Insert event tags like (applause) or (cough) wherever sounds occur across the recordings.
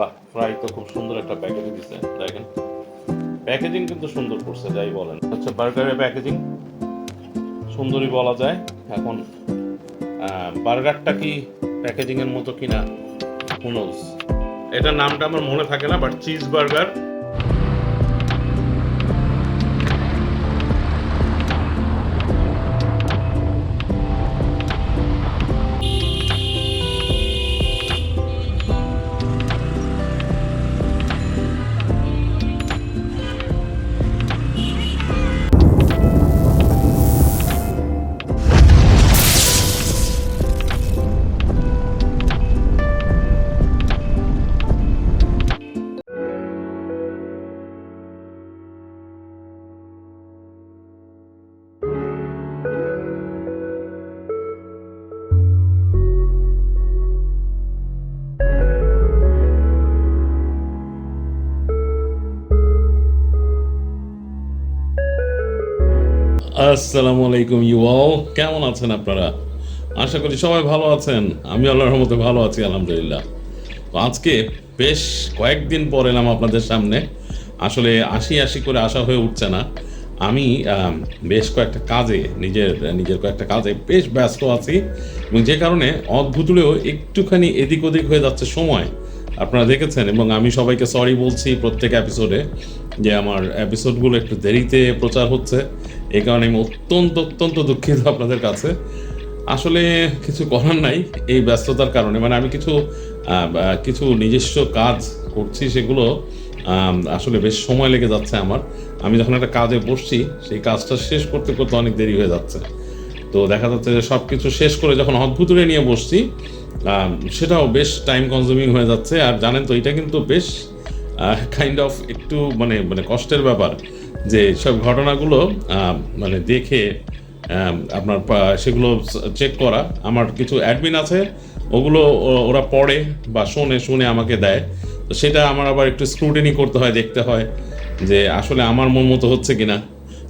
তো খুব সুন্দর একটা প্যাকেজিং দিচ্ছে দেখেন। প্যাকেজিং কিন্তু সুন্দর করছে, যাই বলেন। আচ্ছা বার্গারের প্যাকেজিং সুন্দরই বলা যায়। এখন বার্গারটা কি প্যাকেজিং এর মতো কিনা হুনোস এটার নামটা আমার মনে থাকে না বাট চিজ বার্গার আসসালামু আলাইকুম ইউ অল কেমন আছেন আপনারা? আশা করি সবাই ভালো আছেন। আমি আল্লাহর রহমতে ভালো আছি, আলহামদুলিল্লাহ। তো আজকে বেশ কয়েকদিন পর এলাম আপনাদের সামনে। আসলে আশি আশি করে আসা হয়ে উঠছে না। আমি বেশ কয়েকটা কাজে, নিজের নিজের কয়েকটা কাজে বেশ ব্যস্ত আছি। এবং যে কারণে অদ্ভুতলেও একটুখানি এদিক ওদিক হয়ে যাচ্ছে সময়। আপনারা দেখেছেন, এবং আমি সবাইকে সরি বলছি প্রত্যেক এপিসোডে যে আমার এপিসোডগুলো একটু দেরিতে প্রচার হচ্ছে। এই কারণে আমি অত্যন্ত অত্যন্ত দুঃখিত আপনাদের কাছে। আসলে কিছু করার নাই এই ব্যস্ততার কারণে। মানে আমি কিছু কিছু নিজস্ব কাজ করছি, সেগুলো আসলে বেশ সময় লেগে যাচ্ছে আমার। আমি যখন একটা কাজে বসছি, সেই কাজটা শেষ করতে করতে অনেক দেরি হয়ে যাচ্ছে। তো দেখা যাচ্ছে যে সব কিছু শেষ করে যখন অদ্ভুতুরে নিয়ে বসছি সেটাও বেশ টাইম কনজিউমিং হয়ে যাচ্ছে। আর জানেন তো, এটা কিন্তু বেশ কাইন্ড অফ একটু মানে মানে কষ্টের ব্যাপার যে সব ঘটনাগুলো মানে দেখে আপনার সেগুলো চেক করা। আমার কিছু অ্যাডমিন আছে, ওগুলো ওরা পড়ে বা শোনে, শুনে আমাকে দেয়। তো সেটা আমার আবার একটু স্ক্রুটিনি করতে হয়, দেখতে হয় যে আসলে আমার মন মতো হচ্ছে কিনা।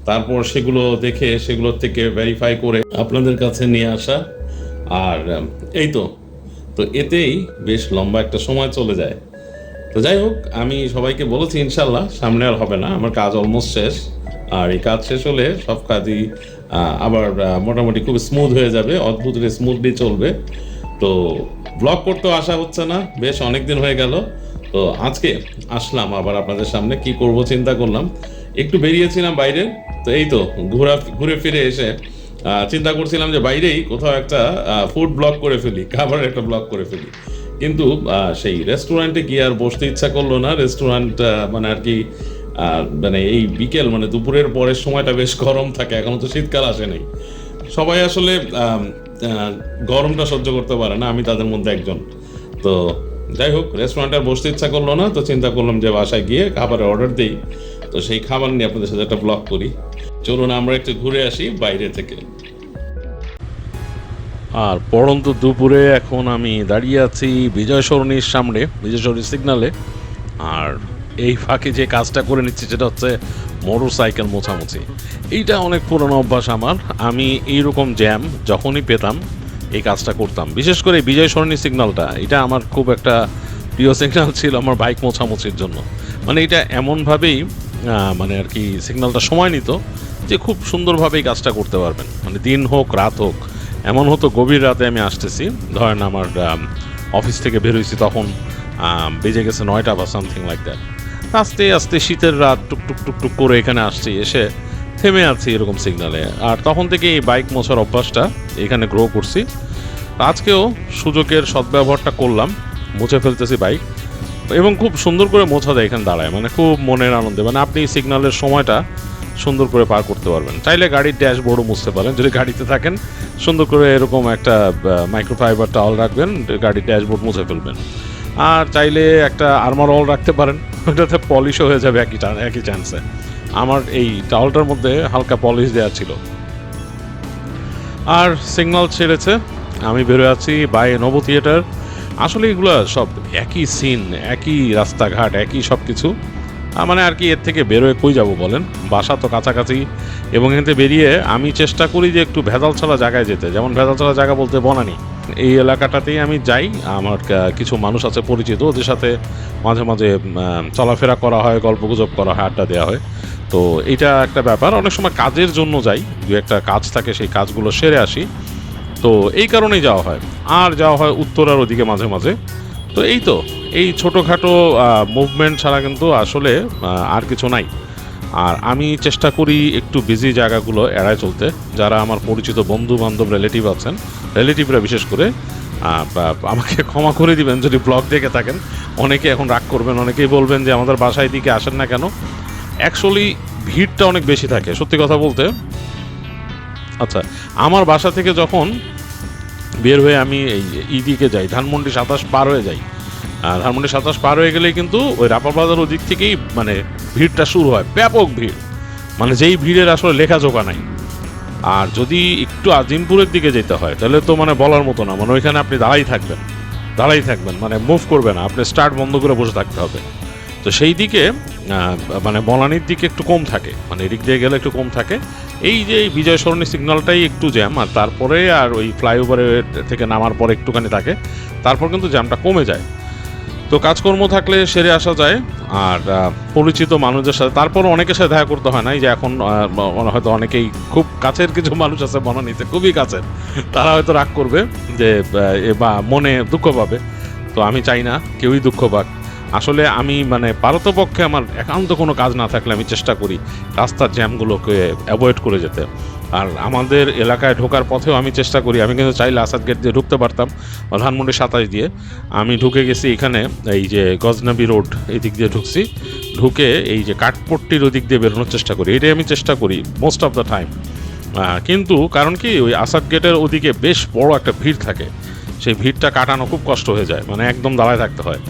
তারপর সেগুলো দেখে, সেগুলোর থেকে ভেরিফাই করে আপনাদের কাছে নিয়ে আসা। আর এই তো। তো এতেই বেশ লম্বা একটা সময় চলে যায়। তো যাই হোক, আমি সবাইকে বলেছি ইনশাল্লাহ সামনে আর হবে না, আমার কাজ অলমোস্ট শেষ। আর এই কাজ শেষ হলে সব কাজই আবার মোটামুটি খুব স্মুথ হয়ে যাবে, অদ্ভুত স্মুথলি চলবে। তো ব্লগ করতেও আসা হচ্ছে না, বেশ অনেক দিন হয়ে গেল। তো আজকে আসলাম আবার আপনাদের সামনে, কি করব চিন্তা করলাম। একটু বেরিয়েছিলাম বাইরে, তো এই তো ঘোরা, ঘুরে ফিরে এসে চিন্তা করছিলাম যে বাইরেই কোথাও একটা ফুড ব্লগ করে ফেলি, খাবারের একটা ব্লগ করে ফেলি। কিন্তু সেই রেস্টুরেন্টে গিয়ে আর বসতে ইচ্ছা করল না। রেস্টুরেন্ট মানে আর কি মানে এই বিকেল মানে দুপুরের পরের সময়টা বেশ গরম থাকে, এখনও তো শীতকাল আসে নাই। সবাই আসলে গরমটা সহ্য করতে পারে না, আমি তাদের মধ্যে একজন। তো যাই হোক রেস্টুরেন্টে বসতে ইচ্ছা করল না, তো চিন্তা করলাম যে বাসায় গিয়ে খাবারের অর্ডার দিই। তো সেই খাবার নিয়ে আপনাদের সাথে একটা ব্লগ করি। চলুন, আমরা একটু ঘুরে আসি বাইরে থেকে। আর পড়ন্ত দুপুরে এখন আমি দাঁড়িয়ে আছি বিজয় সরণির সামনে, বিজয় সরণি সিগনালে আর এই ফাঁকে যে কাজটা করে নিচ্ছি, সেটা হচ্ছে মোটর সাইকেল মোছামুছি। এইটা অনেক পুরনো অভ্যাস আমার। আমি এইরকম জ্যাম যখনই পেতাম এই কাজটা করতাম। বিশেষ করে বিজয় সরণি সিগনালটা এটা আমার খুব একটা প্রিয় সিগনাল ছিল আমার বাইক মোছামুছির জন্য। মানে এটা এমনভাবেই মানে আর কি সিগনালটা সময় নিত যে খুব সুন্দরভাবে এই কাজটা করতে পারবেন। মানে দিন হোক, রাত হোক, এমন হতো গভীর রাতে আমি আসতেছি। ধরেন আমার অফিস থেকে বেরোইছি তখন বেজে গেছে নয়টা বা সামথিং লাইক দ্যাট আস্তে আস্তে শীতের রাত টুক টুক টুক টুক করে এখানে আসছি, এসে থেমে আছি এরকম সিগনালে আর তখন থেকে এই বাইক মোছার অভ্যাসটা এখানে গ্রো করছি। আজকেও সুযোগের সদ্ব্যবহারটা করলাম, মুছে ফেলতেছি বাইক এবং খুব সুন্দর করে মোছা দেয় এখানে দাঁড়ায় মানে খুব মনের আনন্দে। মানে আপনি সিগনালের সময়টা সুন্দর করে পার করতে পারবেন। চাইলে গাড়ির ড্যাশবোর্ডও মুছতে পারেন, যদি গাড়িতে থাকেন। সুন্দর করে এরকম একটা মাইক্রোফাইবার টাওয়াল রাখবেন, গাড়ির ড্যাশবোর্ড মুছে ফেলবেন। আর চাইলে একটা আর্মার অল রাখতে পারেন, ওটাতে পলিশও হয়ে যাবে একই একই চান্সে আমার এই টাওয়ালটার মধ্যে হালকা পলিশ দেওয়া ছিল। আর সিগন্যাল ছেড়েছে। আমি বেরোয় আছি বাই নব থিয়েটার আসলে এগুলো সব একই সিন একই রাস্তাঘাট, একই সব কিছু মানে আর কি এর থেকে বেরোয় কই যাব বলেন? বাসা তো কাছাকাছি। এবং থেকে বেরিয়ে আমি চেষ্টা করি যে একটু ভেজাল ছাড়া জায়গায় যেতে। যেমন ভেজাল ছাড়া জায়গা বলতে বনানি। এই এলাকাটাতেই আমি যাই। আমার কিছু মানুষ আছে পরিচিত, ওদের সাথে মাঝে মাঝে চলাফেরা করা হয়, গল্পগুজব করা হয়, আড্ডা দেওয়া হয়। তো এটা একটা ব্যাপার। অনেক সময় কাজের জন্য যাই, দু একটা কাজ থাকে, সেই কাজগুলো সেরে আসি। তো এই কারণেই যাওয়া হয়। আর যাওয়া হয় উত্তরার ওদিকে মাঝে মাঝে। তো এই তো, এই ছোটোখাটো মুভমেন্ট ছাড়া কিন্তু আসলে আর কিছু নাই। আর আমি চেষ্টা করি একটু বিজি জায়গাগুলো এড়ায় চলতে। যারা আমার পরিচিত বন্ধু বান্ধব রিলেটিভ আছেন রিলেটিভরা বিশেষ করে আমাকে ক্ষমা করে দিবেন যদি ব্লগ দেখে থাকেন। অনেকে এখন রাগ করবেন, অনেকেই বলবেন যে আমাদের বাসায় দিকে আসেন না কেন। অ্যাকচুয়ালি ভিড়টা অনেক বেশি থাকে, সত্যি কথা বলতে। আচ্ছা আমার বাসা থেকে যখন বের হয়ে আমি এই ইদিকে যাই, ধানমন্ডি সাতাশ পার হয়ে যাই। ধানমন্ডি সাতাশ পার হয়ে গেলেই কিন্তু ওই রাপা বাজার ওদিক থেকেই মানে ভিড়টা শুরু হয়, ব্যাপক ভিড়। মানে যেই ভিড়ের আসলে লেখা জোকা নাই। আর যদি একটু আজিমপুরের দিকে যেতে হয়, তাহলে তো মানে বলার মতো না মানে ওইখানে আপনি দাঁড়াই থাকবেন দাঁড়াই থাকবেন মানে মুভ করবে না, আপনি স্টার্ট বন্ধ করে বসে থাকতে হবে। তো সেই দিকে মানে বনানির দিকে একটু কম থাকে মানে এদিক দিয়ে গেলে একটু কম থাকে। এই যে বিজয় সরণী সিগন্যালটাই একটু জ্যাম আর তারপরে আর ওই ফ্লাইওভারের থেকে নামার পরে একটুখানি থাকে, তারপর কিন্তু জ্যামটা কমে যায়। তো কাজকর্ম থাকলে সেরে আসা যায়। আর পরিচিত মানুষদের সাথে তারপর অনেকের সাথে দেখা করতে হয় না যে এখন হয়তো অনেকেই খুব কাছের কিছু মানুষ আছে বনানীতে, খুবই কাছের। তারা হয়তো রাগ করবে যে বা মনে দুঃখ পাবে। তো আমি চাই না, কেউই দুঃখ পাক। আসলে আমি মানে পারতপক্ষে আমার একান্ত কোনো কাজ না থাকলে আমি চেষ্টা করি রাস্তার জ্যামগুলোকে অ্যাভয়েড করে যেতে। আর আমাদের এলাকায় ঢোকার পথেও আমি চেষ্টা করি। আমি কিন্তু চাইলে আসাদ গেট দিয়ে ঢুকতে পারতাম বা ধানমন্ডি সাতাশ দিয়ে। আমি ঢুকে গেছি এখানে, এই যে গজনাবি রোড এদিক দিয়ে ঢুকছি। ঢুকে এই যে কাঠপট্টির ওদিক দিয়ে বেরোনোর চেষ্টা করি। এটাই আমি চেষ্টা করি মোস্ট অফ দ্য টাইম কিন্তু কারণ কি, ওই আসাদ গেটের ওদিকে বেশ বড় একটা ভিড় থাকে। সেই ভিড়টা কাটানো খুব কষ্ট হয়ে যায় মানে একদম দাঁড়ায় থাকতে হয়।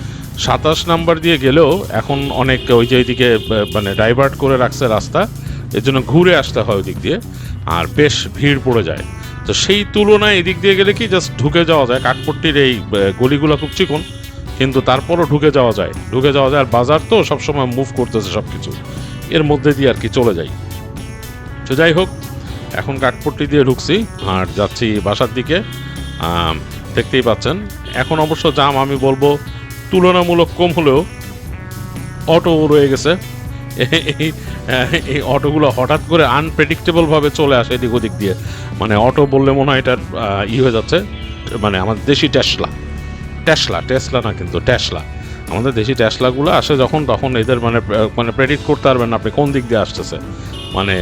সাতাশ নাম্বার দিয়ে গেলেও এখন অনেক ওই যে এইদিকে মানে ডাইভার্ট করে রাখছে রাস্তা। এর জন্য ঘুরে আসতে হয় ওদিক দিয়ে, আর বেশ ভিড় পড়ে যায়। তো সেই তুলনায় এদিক দিয়ে গেলে কি জাস্ট ঢুকে যাওয়া যায়। কাঠপট্টির এই গলিগুলো খুব চিকন, কিন্তু তারপরও ঢুকে যাওয়া যায়। ঢুকে যাওয়া যায়, আর বাজার তো সবসময় মুভ করতেছে সব কিছু এর মধ্যে দিয়ে আর কি চলে যাই। তো যাই হোক, এখন কাঠপট্টি দিয়ে ঢুকছি, আর যাচ্ছি বাসার দিকে। দেখতেই পাচ্ছেন, এখন অবশ্য জাম আমি বলব তুলনামূলক কম হলেও অটো রয়ে গেছে। (laughs) এই অটোগুলো হঠাৎ করে আনপ্রেডিক্টেবলভাবে চলে আসে এদিক ওদিক দিয়ে। মানে অটো বললে মনে হয় এটার ই হয়ে যাচ্ছে মানে আমাদের দেশি ট্যাসলা ট্যাসলা টেসলা না কিন্তু ট্যাসলা আমাদের দেশি ট্যাসলাগুলো আসে যখন, তখন এদের মানে মানে প্রেডিক্ট করতে পারবেন আপনি কোন দিক দিয়ে আসতেছে। মানে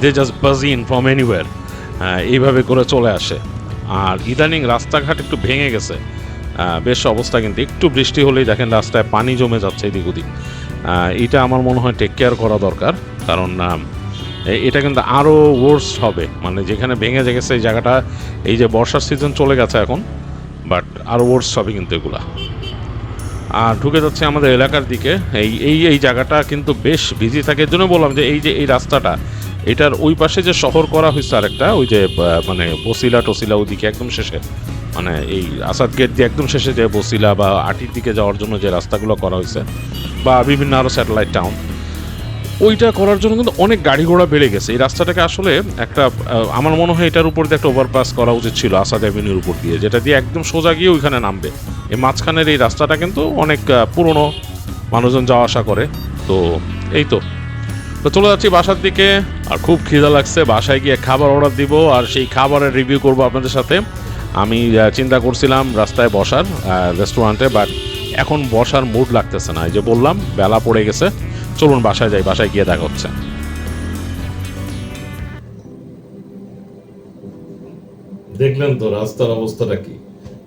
they just buzzing from anywhere এইভাবে করে চলে আসে। আর ইদানিং রাস্তাঘাট একটু ভেঙে গেছে। বেশ অবস্থা কিন্তু, একটু বৃষ্টি হলেই দেখেন রাস্তায় পানি জমে যাচ্ছে এদিক ওদিক। এটা আমার মনে হয় টেক কেয়ার করা দরকার। কারণ এটা কিন্তু আরও ওয়ার্স হবে। মানে যেখানে ভেঙে গেছে এই জায়গাটা, এই যে বর্ষার সিজন চলে গেছে এখন বাট আরও ওয়ার্স হবে কিন্তু এগুলা। আর ঢুকে যাচ্ছে আমাদের এলাকার দিকে। এই এই এই জায়গাটা কিন্তু বেশ বিজি থাকে। এর জন্য বললাম যে এই যে, এই রাস্তাটা, এটার ওই পাশে যে শহর করা হয়েছে আরেকটা, ওই যে মানে বসিলা টসিলা ওইদিকে একদম শেষে। মানে এই আসাদ গেট দিয়ে একদম শেষে যে বসিলা বা আটির দিকে যাওয়ার জন্য যে রাস্তাগুলো করা হয়েছে বা বিভিন্ন আরও স্যাটেলাইট টাউন ওইটা করার জন্য কিন্তু অনেক গাড়ি ঘোড়া বেড়ে গেছে। এই রাস্তাটাকে আসলে একটা আমার মনে হয় এটার উপর দিয়ে একটা ওভারপাস করা উচিত ছিল আসাদ অ্যাভিনিউর উপর দিয়ে, যেটা দিয়ে একদম সোজা গিয়ে ওইখানে নামবে। এই মাঝখানের এই রাস্তাটা কিন্তু অনেক পুরনো মানুষজন যাওয়া আসা করে। তো এই তো। তো চলে যাচ্ছি বাসার দিকে, আর খুব খিদা লাগছে। বাসায় গিয়ে খাবার অর্ডার দিব, আর সেই খাবারের রিভিউ করব আপনাদের সাথে। আমি চিন্তা করছিলাম রাস্তায় বসার রেস্টুরেন্টে বাট এখন বসার মুড লাগতেছে না। এই যে বললাম, বেলা পড়ে গেছে। চলুন বাসায় যাই, বাসায় গিয়ে দেখা হচ্ছে। দেখলেন তো রাস্তার অবস্থাটা কি?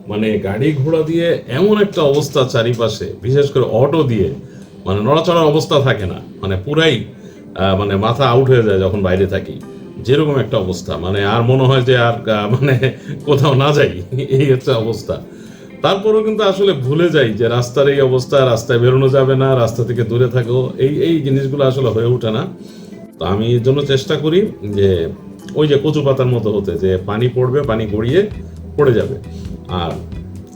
মানে গাড়ি ঘোড়া দিয়ে এমন একটা অবস্থা চারিপাশে, বিশেষ করে অটো দিয়ে মানে নড়াচড়ার অবস্থা থাকে না। মানে পুরাই মানে মাথা আউট হয়ে যায় যখন বাইরে থাকি। যেরকম একটা অবস্থা। মানে আর মনে হয় যে আর মানে কোথাও না যাই, এই হচ্ছে অবস্থা। তারপরেও কিন্তু আসলে ভুলে যাই যে রাস্তার এই অবস্থা রাস্তায় বেরোনো যাবে না রাস্তা থেকে দূরে থাকো। এই এই জিনিসগুলো আসলে হয়ে ওঠে না। তো আমি এর জন্য চেষ্টা করি যে ওই যে কচু পাতার মতো হতে যে পানি পড়বে পানি গড়িয়ে পড়ে যাবে। আর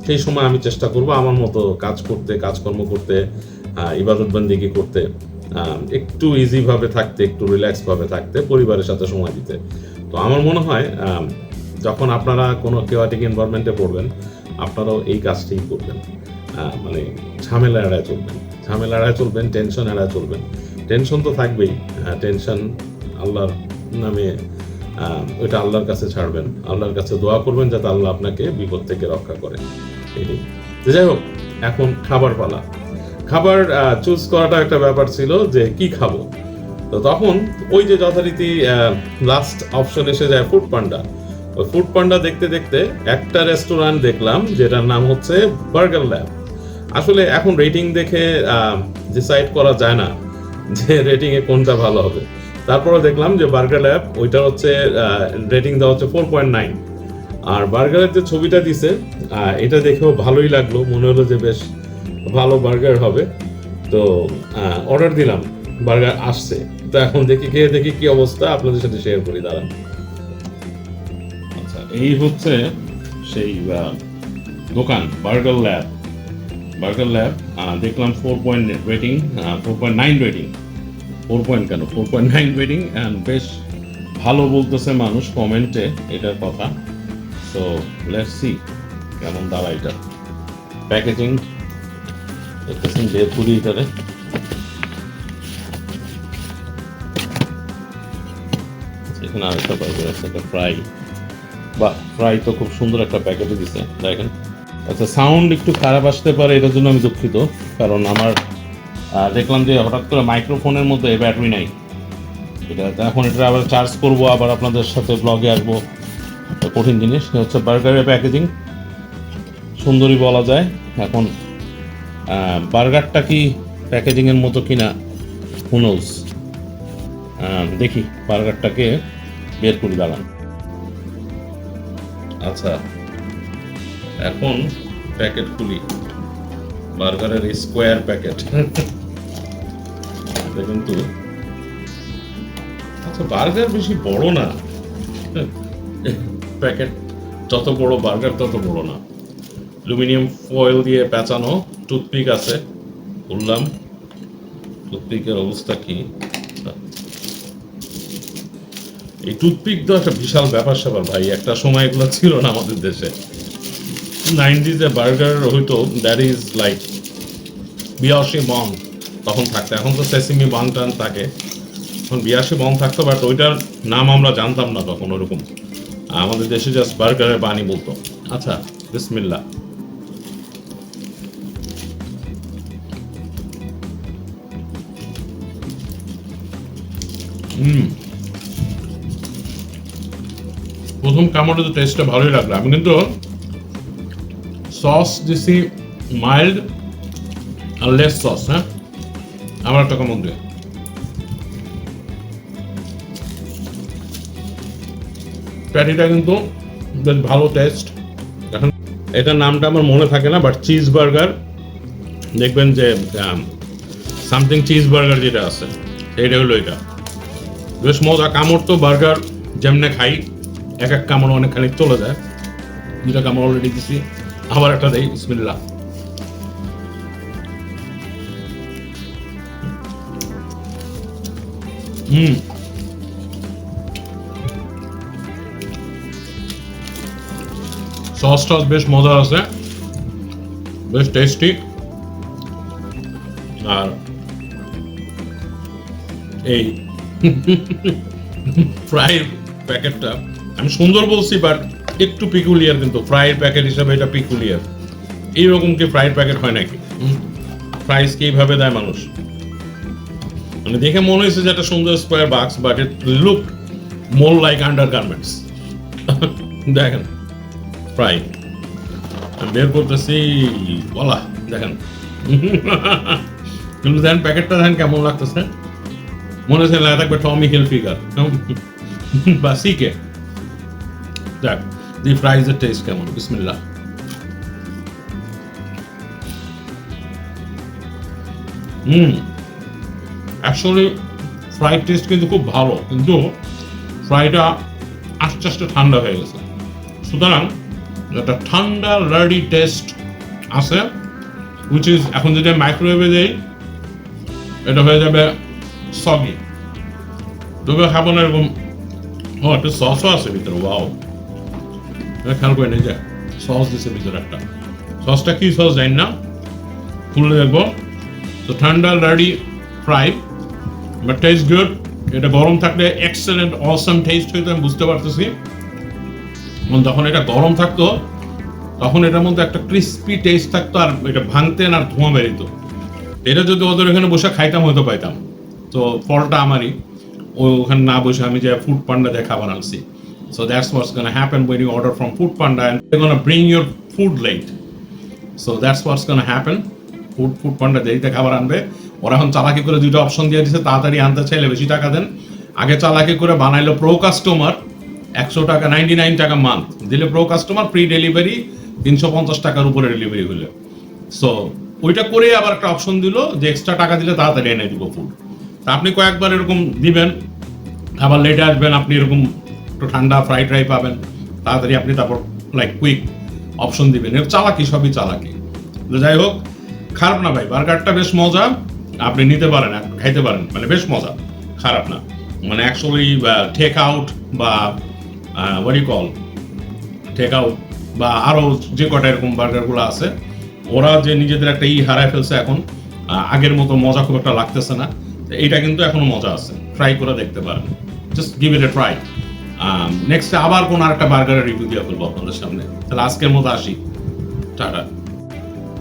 সেই সময় আমি চেষ্টা করব আমার মতো কাজ করতে কাজকর্ম করতে আহ, ইবাদত বন্দিগি করতে একটু ইজিভাবে থাকতে একটু রিল্যাক্সভাবে থাকতে পরিবারের সাথে সময় দিতে। তো আমার মনে হয় যখন আপনারা কোনো কেওয়াটিক এনভায়রনমেন্টে পড়বেন আপনারাও এই কাজটাই করবেন। মানে ঝামেলা এড়ায় চলবেন। ঝামেলা এড়ায় চলবেন, টেনশন এড়ায় চলবেন। টেনশন তো থাকবেই। টেনশন আল্লাহর নামে ওইটা আল্লাহর কাছে ছাড়বেন। আল্লাহর কাছে দোয়া করবেন যাতে আল্লাহ আপনাকে বিপদ থেকে রক্ষা করে। যাই হোক, এখন খাবার পালা। খাবার চুজ করাটা একটা ব্যাপার ছিল যে কি খাব? তো তখন ওই যে যথারীতি লাস্ট অপশন এসে যায় ফুড পান্ডা ফুড পান্ডা দেখতে দেখতে একটা রেস্টুরেন্ট দেখলাম, যেটার নাম হচ্ছে বার্গার ল্যাব আসলে এখন রেটিং দেখে ডিসাইড করা যায় না যে রেটিং এ কোনটা ভালো হবে। তারপরে দেখলাম যে বার্গার ল্যাব ওইটা হচ্ছে রেটিং দেওয়া হচ্ছে ফোর পয়েন্ট নাইন আর বার্গারের যে ছবিটা দিছে এটা দেখেও ভালোই লাগল। মনে হলো যে বেশ ভালো বার্গার হবে। তো অর্ডার দিলাম। বার্গার আসছে। তো এখন দেখি, খেয়ে দেখি কি অবস্থা। আপনাদের সাথে শেয়ার করি, দাঁড়ান। এই হচ্ছে সেই দোকান বার্গার ল্যাব বার্গার ল্যাব দেখলাম four point rating four point nine rating four point কেন? Four point nine rating and বেশ ভালো বলতেছে মানুষ কমেন্টে এটার কথা। সো লেটস সি কেমন দাঁড়ায় এটা। প্যাকেজিং দেখতেছেন বের করি এটারে এখানে আরেকটা বার্গার আছে একটা ফ্রাই বা ফ্রাই তো খুব সুন্দর একটা প্যাকেটে দিছে, দেখেন। আচ্ছা সাউন্ড একটু খারাপ আসতে পারে, এটার জন্য আমি দুঃখিত, কারণ আমার দেখলাম যে হঠাৎ করে মাইক্রোফোনের মধ্যে ব্যাটারি নাই। এটা এখন এটা আবার চার্জ করব, আবার আপনাদের সাথে ব্লগে আসব। কঠিন জিনিস হচ্ছে বার্গারের প্যাকেজিং সুন্দরই বলা যায়, এখন বার্গারটা কি প্যাকেজিংয়ের মতো কিনা হুনোস দেখি, বার্গারটাকে বের করি, দাঁড়ান। আচ্ছা এখন প্যাকেট খুলি। বার্গারের স্কোয়ার প্যাকেট। দেখুন তো আচ্ছা বার্গার বেশি বড় না। প্যাকেট যত বড়, বার্গার তত বড় না। অ্যালুমিনিয়াম ফয়েল দিয়ে পেঁচানো, টুথপিক আছে। বললাম, টুথপিকের অবস্থা কি? এই টুথপিক তো একটা বিশাল ব্যাপার স্যাপার ভাই, একটা সময় এগুলো ছিল না আমাদের দেশে। নাইনটিজে বার্গার হইতো দ্যাট ইজ লাইক বিয়াশি বং তখন থাকতো, এখন তো সেসিমি বং টান থাকে। এখন বিয়াশি বং থাকতো বাট ওইটার নাম আমরা জানতাম না তখন ওরকম। আমাদের দেশে জাস্ট বার্গারের বাণী বলতো। আচ্ছা বিসমিল্লা হুম। প্রথম কামড়ে তো টেস্টটা ভালোই লাগল। আমি কিন্তু সস দিছি মাইল্ড আর লেস সস হ্যাঁ? আমার একটা কামড় দিয়ে প্যাটিটা কিন্তু বেশ ভালো টেস্ট এখন এটার নামটা আমার মনে থাকে না বাট চিজ বার্গার দেখবেন যে সামথিং চিজ বার্গার যেটা আছে এটা হলো এটা। বেশ মজা, কামড় তো বার্গার যেমনে খাই। এক এক কামড় অনেকখানি চলে যায়। দুটা কামড় অলরেডি দিছি। আবার একটা দেই, বিসমিল্লাহ। হুম। সস টস বেশ মজার আছে। বেশ টেস্টি আর এই (laughs) ফ্রাই প্যাকেটটা আমি সুন্দর বলছি বাট একটু পিকুলিয়ার কিন্তু। ফ্রাইড প্যাকেট হিসাবে এটা পিকুলিয়ার এইরকম কি ফ্রাইড প্যাকেট হয় নাকি? প্রাইস কি এইভাবে দেয় মানুষ? মানে দেখে মনে হয়েছে যে একটা সুন্দর স্কোয়ার বাক্স but it look more like under garments দেখেন ফ্রাই বের করতেছি বলা দেখেন। কিন্তু দেখেন প্যাকেটটা দেখেন কেমন লাগতেছে? মনে হচ্ছে লাগে থাকবে টমি হিল ফিগার বা সিকে দেখ, দি টেস্ট কেমন? হুম অ্যাকচুয়ালি ফ্রাইড টেস্ট কিন্তু খুব ভালো, কিন্তু ফ্রাইটা আস্তে আস্তে ঠান্ডা হয়ে গেছে। সুতরাং, একটা ঠান্ডা লার্ডি টেস্ট আছে উইচ ইজ এখন যদি মাইক্রোওয়েভে দেই, এটা হয়ে যাবে সগি তবে খাব না এরকম, ও, একটা সসও আছে ভিতরে ওয়াও খেয়াল করে যে সস দিছে ভিতরে একটা। সসটা কি সস জানি না। খুলে দেখব। তো ঠান্ডা ready fry but taste good এটা গরম থাকলে এক্সেলেন্ট অসম টেস্ট হইতো, আমি বুঝতে পারতেছি। যখন এটা গরম থাকতো, তখন এটার মধ্যে একটা ক্রিস্পি টেস্ট থাকতো, আর এটা ভাঙতেন আর ধোঁয়া বেরিত এটা যদি ওদের এখানে বসে খাইতাম, হয়তো পাইতাম। তো ফলটা আমারই। ওখানে না বসে আমি যে ফুড পান্ডা দিয়ে খাবার আনছি। So that's what's gonna happen when you order from food panda, and they're gonna bring your food late. So so that's what's gonna happen food food Panda দেরিতে খাবার আনবে। ওরা এখন চালাকি করে দুটো অপশন দিয়ে দিচ্ছে তাড়াতাড়ি আনতে চাইলে বেশি টাকা দেন। আগে চালাকি করে বানাইলো প্রো কাস্টমার একশো টাকা নাইনটি নাইন টাকা মান্থ দিলে প্রো কাস্টমার ফ্রি ডেলিভারি তিনশো পঞ্চাশ টাকার উপরে ডেলিভারি হলে সো ওইটা করে আবার একটা অপশন দিল যে এক্সট্রা টাকা দিলে তাড়াতাড়ি এনে দিব ফুড তা আপনি কয়েকবার এরকম দিবেন, আবার লেটে আসবেন, আপনি এরকম একটু ঠান্ডা ফ্রাইড রাই পাবেন, তাড়াতাড়ি আপনি তারপর লাইক কুইক অপশন দিবেন। এর চালাকি সবই চালাকি। যাই হোক, খারাপ না ভাই বার্গারটা বেশ মজা, আপনি নিতে পারেন খাইতে পারেন মানে বেশ মজা, খারাপ না। মানে অ্যাকচুয়ালি টেক আউট বা ওয়ারি কল টেক আউট বা আরও যে কটা এরকম বার্গারগুলো আছে, ওরা যে নিজেদের একটা ই হারায় ফেলছে এখন আগের মতো মজা খুব একটা লাগতেছে না। এইটা কিন্তু এখনও মজা আছে। ট্রাই করে দেখতে পারেন। Just give it a try next আবার কোন আরেকটা বার্গারের রিভিউ দিয়ে ফেলব আপনাদের সামনে। তাহলে আজকের মতো আসি। টাটা।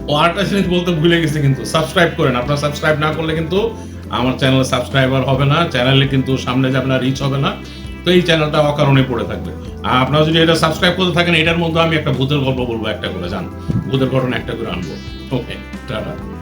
ও আরেকটা জিনিস বলতে ভুলে গেছি কিন্তু সাবস্ক্রাইব করেন। আপনারা সাবস্ক্রাইব না করলে কিন্তু আমার চ্যানেলে সাবস্ক্রাইবার হবে না চ্যানেলে কিন্তু সামনে যে আপনার রিচ হবে না, তো এই চ্যানেলটা অকারণে পড়ে থাকবে। আর আপনারা যদি এটা সাবস্ক্রাইব করতে থাকেন, এটার মধ্যে আমি একটা ভূতের গল্প বলব একটা করে, জান। ভূতের ঘটনা একটা করে আনব। Okay tata.